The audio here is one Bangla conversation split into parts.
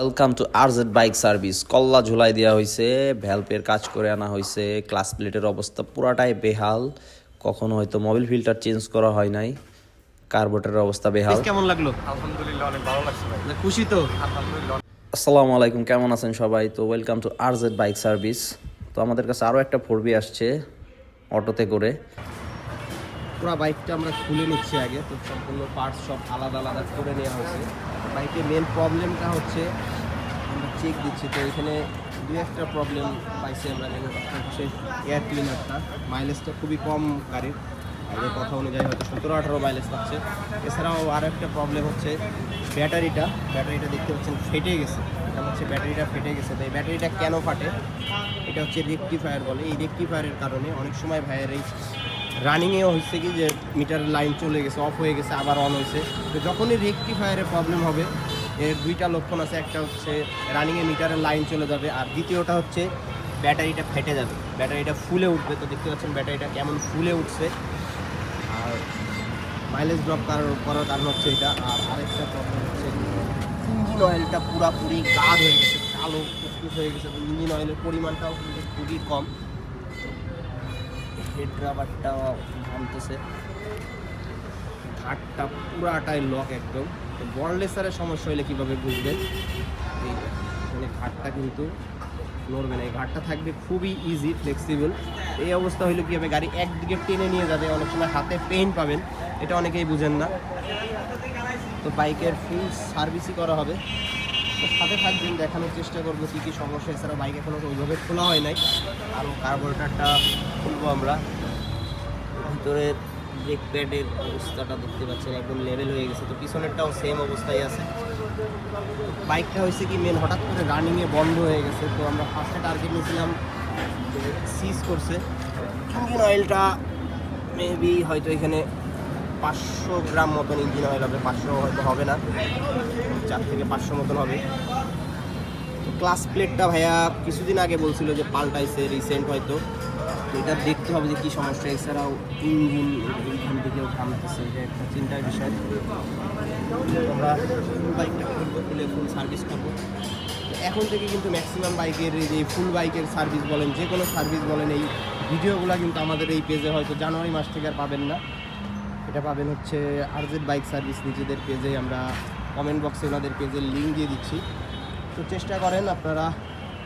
Welcome to RZ bike service কল্লা ঝুলাই দেওয়া হয়েছে ভ্যালপের কাজ করে আনা হয়েছে ক্লাস প্লেটের অবস্থা পুরাটাই বেহাল। কখনো হয়তো মোবিল ফিল্টার চেঞ্জ করা হয় নাই কার্বোরেটরের অবস্থা বেহাল। কেমন লাগল? আলহামদুলিল্লাহ অনেক ভালো লাগছে ভাই। খুশি তো? আলহামদুলিল্লাহ আসসালামু আলাইকুম কেমন আছেন সবাই? তো welcome to RZ bike service তো আমাদের কাছে আরও একটা ফোরবি আসছে অটোতে করে। পুরো বাইকটা আমরা খুলে নিচ্ছি আগে তো সম্পূর্ণ পার্টস সব আলাদা আলাদা করে নেওয়া হয়েছে। বাইকের মেন প্রবলেমটা হচ্ছে আমরা চেক দিচ্ছি। তো এখানে দু একটা প্রবলেম পাইছি আমরা হচ্ছে এয়ার ক্লিনারটা মাইলেজটা খুবই কম গাড়ির। আগের কথা অনুযায়ী হয়তো সতেরো, আঠারো মাইলেজ পাচ্ছে। এছাড়াও আর একটা প্রবলেম হচ্ছে ব্যাটারিটা। ব্যাটারিটা দেখতে পাচ্ছেন ফেটে গেছে। এটা হচ্ছে ব্যাটারিটা ফেটে গেছে। তো এই ব্যাটারিটা কেন ফাটে? এটা হচ্ছে রেকটিফায়ার বলে। এই রেকটিফায়ারের কারণে অনেক সময় ভাইয়ের এই রানিংয়েও হচ্ছে কি যে মিটার লাইন চলে গেছে অফ হয়ে গেছে, আবার অন হয়েছে। তো যখনই রেকটিফায়ারের প্রবলেম হবে এর দুইটা লক্ষণ আছে, একটা হচ্ছে রানিংয়ে মিটারের লাইন চলে যাবে, আর দ্বিতীয়টা হচ্ছে ব্যাটারিটা ফেটে যাবে। ব্যাটারিটা ফুলে উঠবে, তো দেখতে পাচ্ছেন ব্যাটারিটা কেমন ফুলে উঠছে। আর মাইলেজ ড্রপ করার কারণ হচ্ছে এটা, আর আরেকটা প্রবলেম হচ্ছে ইঞ্জিন অয়েলটা পুরাপুরি কাজ হয়ে গেছে, কালো ফুসফুস হয়ে গেছে ইঞ্জিন অয়েলের পরিমাণটাও কিন্তু খুবই কম। হেড রাবারটা ভাঙতেছে। ঘাটটা পুরাটাই লক একদম। তো বললেসারের সমস্যা হলে কীভাবে বুঝবেন? এই মানে ঘাটটা কিন্তু নড়বে না। এই ঘাটটা থাকবে খুবই ইজি ফ্লেক্সিবল এই অবস্থা হলে কী হবে? গাড়ি একদিকে টেনে নিয়ে যাবে। অনেক সময় হাতে পেইন পাবেন। এটা অনেকেই বুঝেন না। তো বাইকের ফুল সার্ভিসই করা হবে। তো সাথে থাকবেন, দেখানোর চেষ্টা করব কী কী সমস্যা। এছাড়া বাইক এখনও ওইভাবে খোলা হয় নাই। আরও কার্বোরেটারটা খুলবো আমরা। ভিতরের ব্রেক প্যাডের অবস্থাটা দেখতে পাচ্ছেন, একদম লেভেল হয়ে গেছে। তো পিছনেরটাও সেম অবস্থায় আছে। বাইকটা হয়েছে কি মেন হঠাৎ করে রানিংয়ে বন্ধ হয়ে গেছে, তো আমরা ফার্স্টে টার্গেট নিয়েছিলাম সিজ করছে। ইঞ্জিন অয়েলটা মেবি হয়তো এখানে পাঁচশো গ্রাম মতন ইঞ্জিন অয়েল হবে, পাঁচশো হয়তো হবে না। চার থেকে পাঁচশো মতন হবে। ক্লাস প্লেটটা ভাইয়া কিছুদিন আগে বলছিল যে পাল্টাইছে রিসেন্ট হয়তো। তো এটা দেখতে হবে যে কী সমস্যা। এছাড়াও ইঞ্জিন এইখান থেকেও ঘামতেছে এটা একটা চিন্তার বিষয়। আমরা বাইকটা খুলে ফুল সার্ভিস করব। এখন থেকে কিন্তু ম্যাক্সিমাম বাইকের যে ফুল বাইকের সার্ভিস বলেন, যে কোনো সার্ভিস বলেন, এই ভিডিওগুলো কিন্তু আমাদের এই পেজে হয়তো জানুয়ারি মাস থেকে আর পাবেন না। এটা পাবেন হচ্ছে আরজেড বাইক সার্ভিস নিজেদের পেজে আমরা কমেন্ট বক্সে ওনাদের পেজের লিঙ্ক দিয়ে দিচ্ছি। তো চেষ্টা করেন আপনারা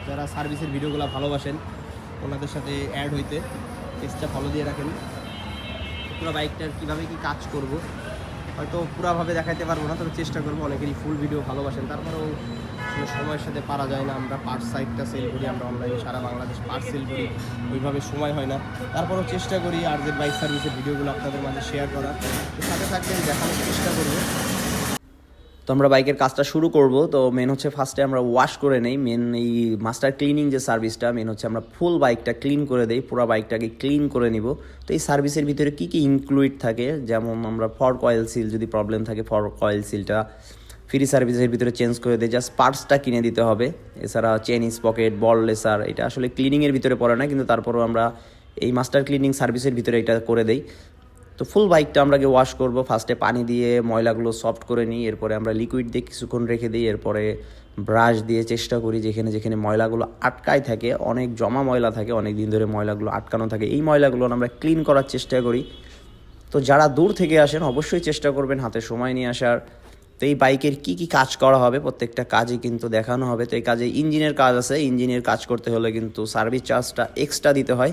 যারা সার্ভিসের ভিডিওগুলো ভালোবাসেন ওনাদের সাথে অ্যাড হইতে পেজটা ফলো দিয়ে রাখেন। পুরো বাইকটার কীভাবে কি কাজ করব, হয়তো পুরাভাবে দেখাতে পারব না, তবে চেষ্টা করব। অনেকেরই ফুল ভিডিও ভালোবাসেন, তারপরেও সময়ের সাথে পারা যায় না। আমরা পার্ট সাইটটা সেল করি, আমরা অনলাইনে সারা বাংলাদেশ পার্ট সেল করি, ওইভাবে সময় হয় না। তারপরেও চেষ্টা করি আর যে বাইক সার্ভিসের ভিডিওগুলো আপনাদের মাঝে শেয়ার করার। সাথে থাকবেন, দেখানোর চেষ্টা করব। তো আমরা বাইকের কাজটা শুরু করব। তো মেন হচ্ছে ফার্স্টে আমরা ওয়াশ করে নেই। মেন এই মাস্টার ক্লিনিং যে সার্ভিসটা মেন হচ্ছে আমরা ফুল বাইকটা ক্লিন করে দেই। পুরো বাইকটাকে ক্লিন করে নিব। তো এই সার্ভিসের ভিতরে কী কী ইনক্লুড থাকে? যেমন আমরা ফর কয়েল সিল যদি প্রবলেম থাকে ফর কয়েল সিলটা ফ্রি সার্ভিসের ভিতরে চেঞ্জ করে দেয় জাস্ট পার্টসটা কিনে দিতে হবে। এছাড়া চেন পকেট বল লেসার এটা আসলে ক্লিনিংয়ের ভিতরে পড়ে না। কিন্তু তারপরও আমরা এই মাস্টার ক্লিনিং সার্ভিসের ভিতরে এটা করে দেই। তো ফুল বাইকটা আমরা আগে ওয়াশ করব। ফার্স্টে পানি দিয়ে ময়লাগুলো সফট করে নিই, এরপরে আমরা লিকুইড দিয়ে কিছুক্ষণ রেখে দিই, এরপরে ব্রাশ দিয়ে চেষ্টা করি যেখানে যেখানে ময়লাগুলো আটকায় থাকে, অনেক জমা ময়লা থাকে অনেক দিন ধরে ময়লাগুলো আটকানো থাকে। এই ময়লাগুলো আমরা ক্লিন করার চেষ্টা করি। তো যারা দূর থেকে আসেন অবশ্যই চেষ্টা করবেন হাতে সময় নিয়ে আসার। তো এই বাইকের কি কি কাজ করা হবে, প্রত্যেকটা কাজই কিন্তু দেখানো হবে। তো এই কাজে ইঞ্জিনের কাজ আছে, ইঞ্জিনের কাজ করতে হলে কিন্তু সার্ভিস চার্জটা এক্সট্রা দিতে হয়।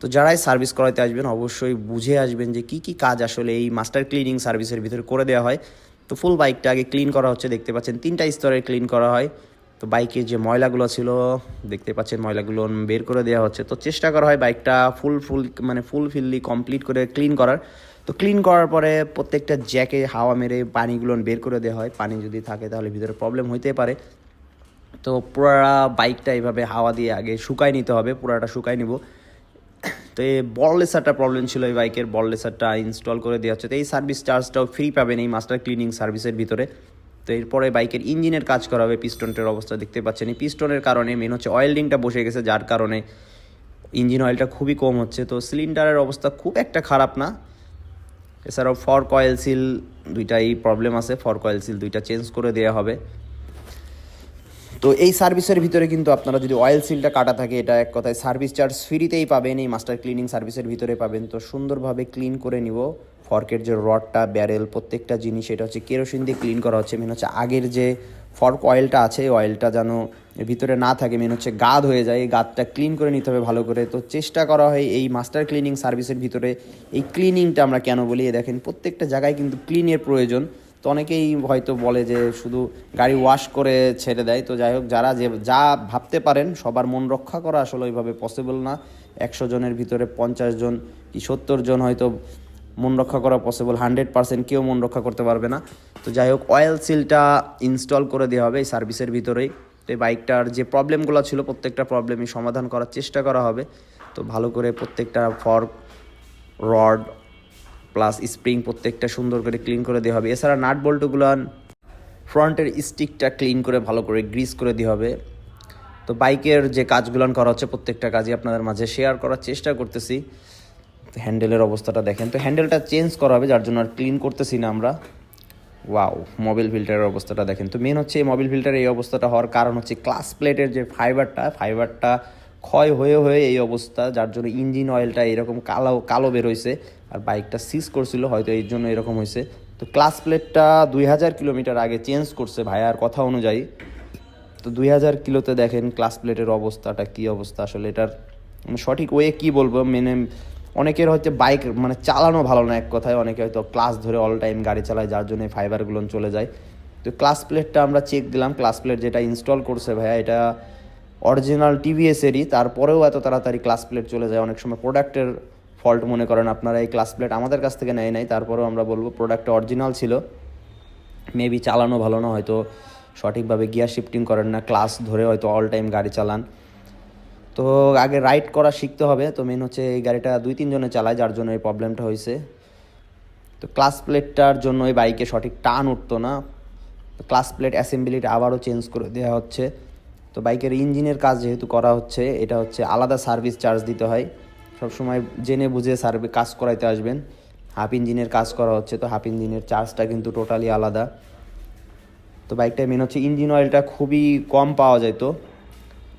তো যারাই সার্ভিস করাতে আসবেন, অবশ্যই বুঝে আসবেন যে কি কি কাজ আসলে এই মাস্টার ক্লিনিং সার্ভিসের ভিতরে করে দেওয়া হয়। তো ফুল বাইকটা আগে ক্লিন করা হচ্ছে, দেখতে পাচ্ছেন তিনটা স্তরে ক্লিন করা হয়। তো বাইকের যে ময়লাগুলো ছিল, দেখতে পাচ্ছেন ময়লাগুলো বের করে দেওয়া হচ্ছে। তো চেষ্টা করা হয় বাইকটা ফুল ফুল মানে ফুল ফিললি কমপ্লিট করে ক্লিন করার। তো ক্লিন করার পরে প্রত্যেকটা জ্যাকে, হাওয়া মেরে পানিগুলো বের করে দেওয়া হয়। পানি যদি থাকে তাহলে ভিতরে প্রবলেম হইতে পারে। তো পুরা বাইকটা এইভাবে হাওয়া দিয়ে আগে শুকাই নিতে হবে, পুরাটা শুকাই নিব। তো এই বল লেসারটা প্রবলেম ছিল, এই বাইকের বল লেসারটা ইনস্টল করে দেওয়া হচ্ছে। তো এই সার্ভিস চার্জটাও ফ্রি পাবেন এই মাস্টার ক্লিনিং সার্ভিসের ভিতরে। তো এরপরে বাইকের ইঞ্জিনের কাজ করা হবে পিস্টনটের অবস্থা দেখতে পাচ্ছেন। এই পিস্টনের কারণে মেন হচ্ছে অয়েলডিংটা বসে গেছে, যার কারণে ইঞ্জিন অয়েলটা খুবই কম হচ্ছে। তো সিলিন্ডারের অবস্থা খুব একটা খারাপ না। এছাড়াও ফর কয়েল সিল দুইটাই প্রবলেম আছে ফর কয়েল সিল দুইটা চেঞ্জ করে দেওয়া হবে। তো এই সার্ভিসের ভিতরে কিন্তু আপনারা যদি অয়েল সিলটা কাটা থাকে, এটা এক কথায় সার্ভিস চার্জ ফ্রিতেই পাবেন, এই মাস্টার ক্লিনিং সার্ভিসের ভিতরে পাবেন। তো সুন্দরভাবে ক্লিন করে নিব। ফর্কের যে রডটা ব্যারেল প্রত্যেকটা জিনিস, এটা হচ্ছে কেরোসিন দিয়ে ক্লিন করা হচ্ছে। মেন হচ্ছে আগের যে ফর্ক অয়েলটা আছে অয়েলটা যেন ভিতরে না থাকে মেন হচ্ছে গাদ হয়ে যায়। এই গাদটা ক্লিন করে নিতে হবে ভালো করে। তো চেষ্টা করা হয় এই মাস্টার ক্লিনিং সার্ভিসের ভিতরে। এই ক্লিনিংটা আমরা কেন বলি? দেখেন, প্রত্যেকটা জায়গায় কিন্তু ক্লিনের প্রয়োজন। তো অনেকেই হয়তো বলে যে শুধু গাড়ি ওয়াশ করে ছেড়ে দেয়। তো যাই হোক, যারা যে, যা ভাবতে পারেন, সবার মন রক্ষা করা আসলে ওইভাবে পসিবল না। একশো জনের ভিতরে পঞ্চাশ জন কি সত্তর জন হয়তো মন রক্ষা করা পসিবল হান্ড্রেড পার্সেন্ট কেউ মন রক্ষা করতে পারবে না। তো যাই হোক অয়েল সিলটা ইনস্টল করে দেওয়া হবে এই সার্ভিসের ভিতরেই। তো এই বাইকটার যে প্রবলেমগুলো ছিল, প্রত্যেকটা প্রবলেমই সমাধান করার চেষ্টা করা হবে। তো ভালো করে প্রত্যেকটা ফর্ক রড প্লাস স্প্রিং প্রত্যেকটা সুন্দর করে ক্লিন করে দেওয়া হবে। এছাড়া নাট বল্টুগুলো ফ্রন্টের স্টিকটা ক্লিন করে ভালো করে গ্রিস করে দেওয়া হবে। তো বাইকের যে কাজগুলো করা হচ্ছে, প্রত্যেকটা কাজই আপনাদের মাঝে শেয়ার করার চেষ্টা করতেছি। হ্যান্ডেলের অবস্থাটা দেখেন। তো হ্যান্ডেলটা চেঞ্জ করা হবে, যার জন্য আর ক্লিন করতেছি না আমরা। ওয়াও মোবিল ফিল্টারের অবস্থাটা দেখেন। তো মেন হচ্ছে এই মোবিল ফিল্টারের এই অবস্থাটা হওয়ার কারণ হচ্ছে ক্লাস প্লেটের যে ফাইবারটা ফাইবারটা ক্ষয় হয়ে হয়ে এই অবস্থা, যার জন্য ইঞ্জিন অয়েলটা এরকম কালো কালো বেরোইছে আর বাইকটা সিজ করছিল, হয়তো এই জন্য এরকম হয়েছে তো ক্লাস প্লেটটা দুই হাজার কিলোমিটার আগে চেঞ্জ করছে ভাইয়ার কথা অনুযায়ী। তো দুই হাজার কিলোতে দেখেন ক্লাস প্লেটের অবস্থাটা কী অবস্থা, আসলে এটার মানে সঠিক ওয়ে কী বলব, মেনে অনেকের হয়তো বাইক মানে চালানো ভালো না এক কথায়, অনেকে হয়তো ক্লাস ধরে অল টাইম গাড়ি চালায়, যার জন্য ফাইবারগুলো চলে যায়। তো ক্লাস প্লেটটা আমরা চেক দিলাম ক্লাস প্লেট যেটা ইনস্টল করছে ভাইয়া, এটা অরিজিনাল টিভিএসেরই তারপরেও এত তাড়াতাড়ি ক্লাস প্লেট চলে যায়। অনেক সময় প্রোডাক্টের ফল্ট মনে করেন আপনারা, এই ক্লাস প্লেট আমাদের কাছ থেকে নেয় নাই। তারপরেও আমরা বলব প্রোডাক্টটা অরিজিনাল ছিল। মেবি চালানো ভালো না, হয়তো সঠিকভাবে গিয়ার শিফটিং করেন না ক্লাস ধরে হয়তো অল টাইম গাড়ি চালান। তো আগে রাইড করা শিখতে হবে। তো মেন হচ্ছে এই গাড়িটা দুই তিনজনে চালায়, যার জন্য এই প্রবলেমটা হয়েছে। তো ক্লাস প্লেটটার জন্য এই বাইকে সঠিক টান উঠতো না। ক্লাস প্লেট অ্যাসেম্বলিটা আবারও চেঞ্জ করে দেওয়া হচ্ছে। তো বাইকের ইঞ্জিনের কাজ যেহেতু করা হচ্ছে, এটা হচ্ছে আলাদা সার্ভিস চার্জ দিতে হয়। সবসময় জেনে বুঝে সার্ভিস কাজ করাইতে আসবেন। হাফ ইঞ্জিনের কাজ করা হচ্ছে, তো হাফ ইঞ্জিনের চার্জটা কিন্তু টোটালি আলাদা। তো বাইকটা মেন হচ্ছে ইঞ্জিন অয়েলটা খুবই কম পাওয়া যায় তো।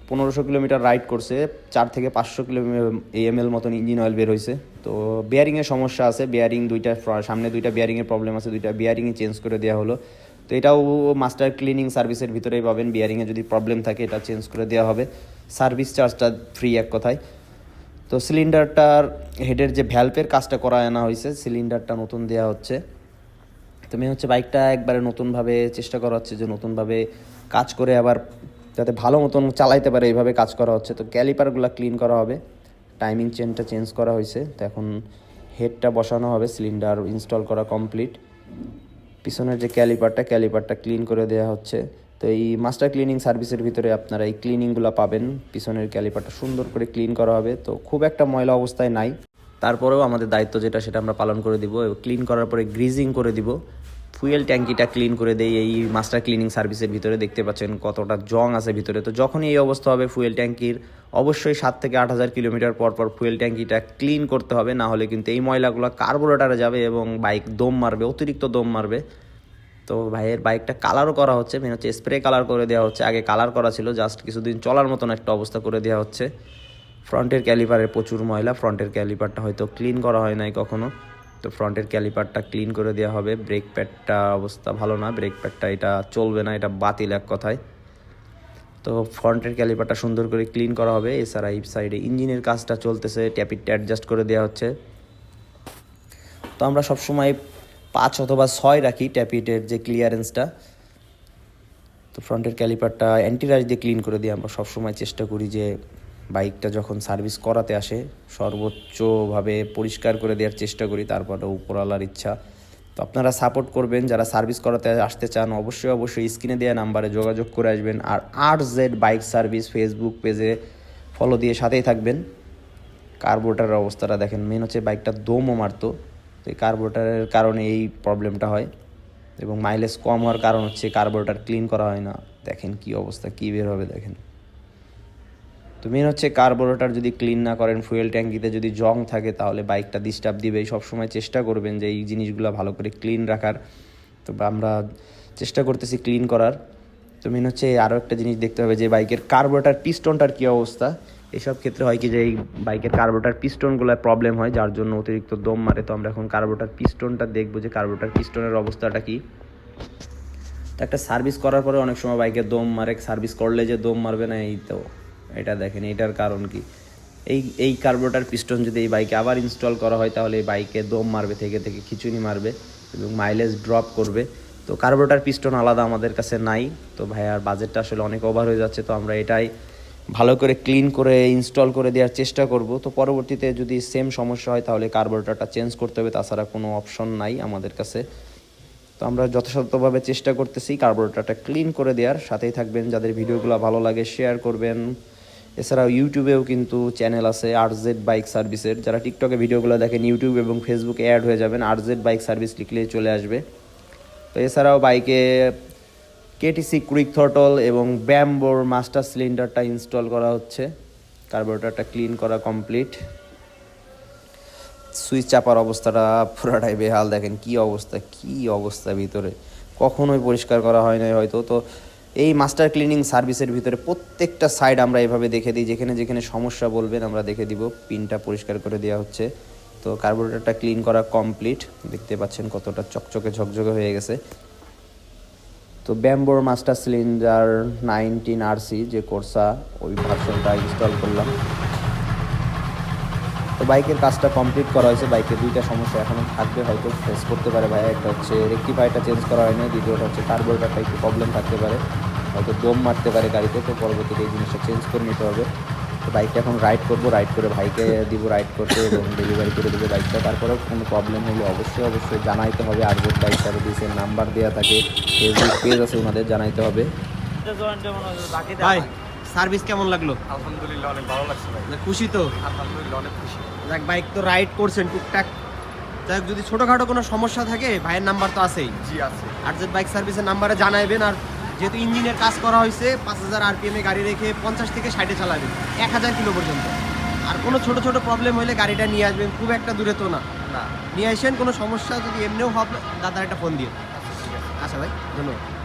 পনেরোশো কিলোমিটার রাইড করছে, চার থেকে পাঁচশো কিলোমিটার এম এল মতন ইঞ্জিন অয়েল বের হয়েছে তো বেয়ারিংয়ের সমস্যা আছে বেয়ারিং দুইটা সামনে দুইটা বেয়ারিংয়ের প্রবলেম আছে, দুইটা বেয়ারিংই চেঞ্জ করে দেওয়া হলো। তো এটাও মাস্টার ক্লিনিং সার্ভিসের ভিতরেই পাবেন। বিয়ারিংয়ে যদি প্রবলেম থাকে, এটা চেঞ্জ করে দেওয়া হবে। সার্ভিস চার্জটা ফ্রি এক কথায়। তো সিলিন্ডারটার হেডের যে ভ্যালভের কাজটা করা আনা হয়েছে, সিলিন্ডারটা নতুন দেওয়া হচ্ছে। তো মেয়ে হচ্ছে বাইকটা একবারে নতুনভাবে চেষ্টা করা হচ্ছে যে নতুনভাবে কাজ করে আবার যাতে ভালো মতন চালাইতে পারে, এইভাবে কাজ করা হচ্ছে। তো ক্যালিপারগুলো ক্লিন করা হবে। টাইমিং চেনটা চেঞ্জ করা হয়েছে। তো এখন হেডটা বসানো হবে, সিলিন্ডার ইনস্টল করা কমপ্লিট পিছনের যে ক্যালিপারটা ক্যালিপারটা ক্লিন করে দেওয়া হচ্ছে। তো এই মাস্টার ক্লিনিং সার্ভিসের ভিতরে আপনারা এই ক্লিনিংগুলো পাবেন। পিছনের ক্যালিপারটা সুন্দর করে ক্লিন করা হবে। তো খুব একটা ময়লা অবস্থায় নাই। তারপরেও আমাদের দায়িত্ব যেটা, সেটা আমরা পালন করে দিব ক্লিন করার পরে গ্রিজিং করে দিব। ফুয়েল ট্যাঙ্কিটা ক্লিন করে দেই, এই মাস্টার ক্লিনিং সার্ভিসের ভিতরে দেখতে পাচ্ছেন কতটা জং আছে ভিতরে। তো যখনই এই অবস্থা হবে ফুয়েল ট্যাঙ্কির, অবশ্যই সাত থেকে আট হাজার কিলোমিটার পর পর ফুয়েল ট্যাঙ্কিটা ক্লিন করতে হবে, না হলে কিন্তু এই ময়লাগুলো কার্বোরেটারে যাবে এবং বাইক দম মারবে, অতিরিক্ত দম মারবে। তো ভাইয়ের বাইকটা কালারও করা হচ্ছে মেন হচ্ছে স্প্রে কালার করে দেওয়া হচ্ছে, আগে কালার করা ছিল জাস্ট কিছুদিন চলার মতন একটা অবস্থা করে দেওয়া হচ্ছে। ফ্রন্টের ক্যালিপারে প্রচুর ময়লা ফ্রন্টের ক্যালিপারটা হয়তো ক্লিন করা হয় নাই কখনো। তো ফ্রন্টের ক্যালিপারটা ক্লিন করে দেওয়া হবে। ব্রেক প্যাডটা অবস্থা ভালো না, ব্রেক প্যাডটা এটা চলবে না, এটা বাতিল এক কথায়। তো ফ্রন্টের ক্যালিপারটা সুন্দর করে ক্লিন করা হবে। এছাড়া এই সাইডে ইঞ্জিনের কাজটা চলতেছে ট্যাপিটটা অ্যাডজাস্ট করে দেওয়া হচ্ছে। তো আমরা সবসময় পাঁচ অথবা ছয় রাখি ট্যাপিটের যে ক্লিয়ারেন্সটা। তো ফ্রন্টের ক্যালিপারটা অ্যান্টিরাইজ দিয়ে ক্লিন করে দিয়ে আমরা সবসময় চেষ্টা করি যে বাইকটা যখন সার্ভিস করাতে আসে, সর্বোচ্চভাবে পরিষ্কার করে দেওয়ার চেষ্টা করি তারপরে উপরওয়ালার ইচ্ছা। তো আপনারা সাপোর্ট করবেন, যারা সার্ভিস করাতে আসতে চান, অবশ্যই অবশ্যই স্ক্রিনে দেওয়া নাম্বারে যোগাযোগ করে আসবেন আর R Z bike service Facebook পেজে ফলো দিয়ে সাথেই থাকবেন। কার্বোরেটারের অবস্থাটা দেখেন মেন হচ্ছে বাইকটা দমও মারতো, তো এই কার্বোরেটারের কারণে এই প্রবলেমটা হয় এবং মাইলেজ কম হওয়ার কারণ হচ্ছে কার্বোরেটার ক্লিন করা হয় না। দেখেন কি অবস্থা, কী বের হবে দেখেন। তো মেন হচ্ছে কার্বোরেটার যদি ক্লিন না করেন ফুয়েল ট্যাঙ্কিতে যদি জং থাকে, তাহলে বাইকটা ডিস্টার্ব দিবে। সবসময় চেষ্টা করবেন যে এই জিনিসগুলো ভালো করে ক্লিন রাখার। তো আমরা চেষ্টা করতেছি ক্লিন করার। তো মেন হচ্ছে আরও একটা জিনিস দেখতে হবে যে বাইকের কার্বোটার পিস্টনটার কী অবস্থা? এসব ক্ষেত্রে হয় কি যে এই বাইকের কার্বোটার পিস্টনগুলো প্রবলেম হয়, যার জন্য অতিরিক্ত দম মারে। তো আমরা এখন কার্বোটার পিস্টনটা দেখব যে কার্বোটার পিস্টনের অবস্থাটা কী। একটা সার্ভিস করার পরে অনেক সময় বাইকের দম মারে। সার্ভিস করলে যে দম মারবে না, এই তো। এটা দেখেন, এটার কারণ কি? এই এই কার্বোটার পিস্টন যদি এই বাইকে আবার ইনস্টল করা হয়, তাহলে এই বাইকে দম মারবে, থেকে থেকে খিচুনি মারবে এবং মাইলেজ ড্রপ করবে। তো কার্বোটার পিস্টন আলাদা আমাদের কাছে নাই। তো ভাইয়ার বাজেটটা আসলে অনেক ওভার হয়ে যাচ্ছে, তো আমরা এটাই ভালো করে ক্লিন করে ইনস্টল করে দেওয়ার চেষ্টা করব। তো পরবর্তীতে যদি সেম সমস্যা হয়, তাহলে কার্বোরেটরটা চেঞ্জ করতে হবে, তাছাড়া কোনো অপশন নাই আমাদের কাছে। তো আমরা যথাযথভাবে চেষ্টা করতেছি কার্বোরেটরটা ক্লিন করে দেওয়ার। সাথেই থাকবেন, যাদের ভিডিওগুলো ভালো লাগে শেয়ার করবেন। এছাড়াও ইউটিউবেও কিন্তু চ্যানেল আছে আর জেড বাইক সার্ভিসের যারা টিকটকে ভিডিওগুলো দেখেন ইউটিউব এবং ফেসবুকে অ্যাড হয়ে যাবেন আর জেড বাইক সার্ভিস লিখলে চলে আসবে। তো এছাড়াও বাইকে কেটিসি কুইক থটল এবং ব্যাম্বোর মাস্টার সিলিন্ডারটা ইনস্টল করা হচ্ছে। কার্বোরেটরটা ক্লিন করা কমপ্লিট সুইচ চাপার অবস্থাটা পুরাটাই বেহাল। দেখেন কি অবস্থা কি অবস্থা ভিতরে। কখনোই পরিষ্কার করা হয় নাই হয়তো। তো এই মাস্টার ক্লিনিং সার্ভিসের ভিতরে প্রত্যেকটা সাইড আমরা এভাবে দেখে দিই। যেখানে যেখানে সমস্যা বলবেন, আমরা দেখে দিব। পিনটা পরিষ্কার করে দেওয়া হচ্ছে। তো কার্বোরেটরটা ক্লিন করা কমপ্লিট দেখতে পাচ্ছেন কতটা চকচকে ঝকঝকে হয়ে গেছে। তো ব্যাম্বোর মাস্টার সিলিন্ডার নাইনটিন আরসি যে কোর্সা ওই ভার্সনটা ইনস্টল করলাম। বাইকের কাজটা কমপ্লিট করা হয়েছে বাইকের দুইটা সমস্যা এখনও থাকবে হয়তো ফেস করতে পারে ভাইয়া একটা হচ্ছে রেক্টিফাইটা চেঞ্জ করা হয়নি দ্বিতীয়টা হচ্ছে কার্বোরেটারটা একটু প্রবলেম থাকতে পারে। হয়তো দম মারতে পারে গাড়িতে তো পরবর্তীতে এই জিনিসটা চেঞ্জ করে নিতে হবে। তো বাইকটা এখন রাইড করব রাইড করে ভাইকে দিব রাইড করতে এবং ডেলিভারি করে দেবো বাইকটা তারপরেও কোনো প্রবলেম হলে অবশ্যই অবশ্যই জানাইতে হবে। আর যে বাইক সার্ভিসের নাম্বার দেওয়া থাকে ফেসবুক পেজ আছে ওনাদের জানাইতে হবে। সার্ভিস কেমন লাগল? আলহামদুলিল্লাহ অনেক ভালো লাগছে ভাই। খুশি তো? আলহামদুলিল্লাহ অনেক খুশি। যাক বাইক তো রাইড করছেন টুকটাক। যাই যদি ছোটোখাটো কোনো সমস্যা থাকে ভাইয়ের নাম্বার তো আছেই। জি আছে। আর যে বাইক সার্ভিসের নাম্বারে জানাইবেন আর যেহেতু ইঞ্জিনের কাজ করা হয়েছে পাঁচ হাজার আরপিএমে গাড়ি রেখে পঞ্চাশ থেকে ষাটে চালাবেন এক হাজার কিলো পর্যন্ত। আর কোনো ছোট ছোট প্রবলেম হলে গাড়িটা নিয়ে আসবেন খুব একটা দূরে তো না। না। নিয়ে আসেন কোনো সমস্যা যদি এমনিও হবে দাদার একটা ফোন দিয়ে। আচ্ছা আচ্ছা ভাই ধন্যবাদ।